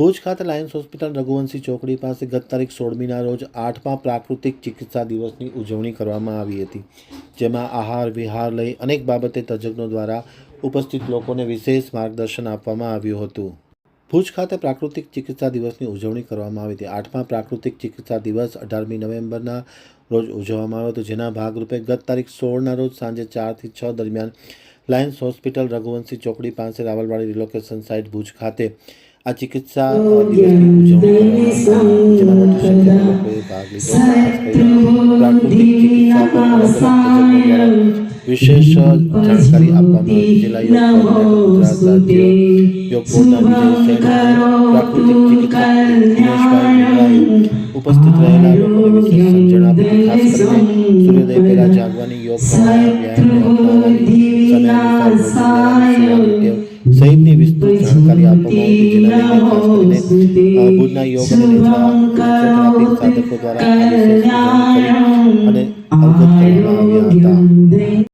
ભુજ ખાતે Lions hospital Raghuvanshi ચોકડી પાસે ગત તારીખ સોળમીના રોજ આઠમા પ્રાકૃતિક ચિકિત્સા દિવસની ઉજવણી કરવામાં આવી હતી, જેમાં આહાર, વિહાર લઈ અનેક બાબતે તજજ્ઞો દ્વારા ઉપસ્થિત લોકોને વિશેષ માર્ગદર્શન આપવામાં આવ્યું હતું. ભુજ ખાતે પ્રાકૃતિક ચિકિત્સા દિવસની ઉજવણી કરવામાં આવી હતી. આઠમા પ્રાકૃતિક ચિકિત્સા દિવસ અઢારમી નવેમ્બરના રોજ ઉજવવામાં આવ્યો હતો, જેના ભાગરૂપે ગત તારીખ સોળના રોજ સાંજે ચારથી છ દરમિયાન લાયન્સ હોસ્પિટલ રઘુવંશી ચોકડી પાસે રાવલવાડી રિલોકેશન સાઇટ ભુજ ખાતે આ ચિકિત્સા અ, દિવસની ઉજવણી કરવામાં આવી જેમાં મોટી સંખ્યામાં લોકોએ ભાગ લીધો ખાસ કરીને પ્રાકૃતિક ચિકિત્સા પર અલગ અલગ તજજ્ઞો દ્વારા વિશેષ અ, જાણકારી આપવામાં આવી જિલ્લા યોગ બોર્ડના વિજય સૈન ગુજરાત પ્રાકૃતિક ચિકિત્સા દિનેશભાઈ વિરાય ઉપસ્થિત રહેલા લોકોને વિશેષ સૂચના આપી ખાસ કરીને સૂર્યોદય પહેલા જાગવાની યોગ પ્રાણાયામ વ્યાયામની സൈന്യ വിസ്തു നമുക്കറിയാപ്പമോദി ജനതയെ ഭൂന യോഗ സാധക ദ്വാരാ അത് അവഗത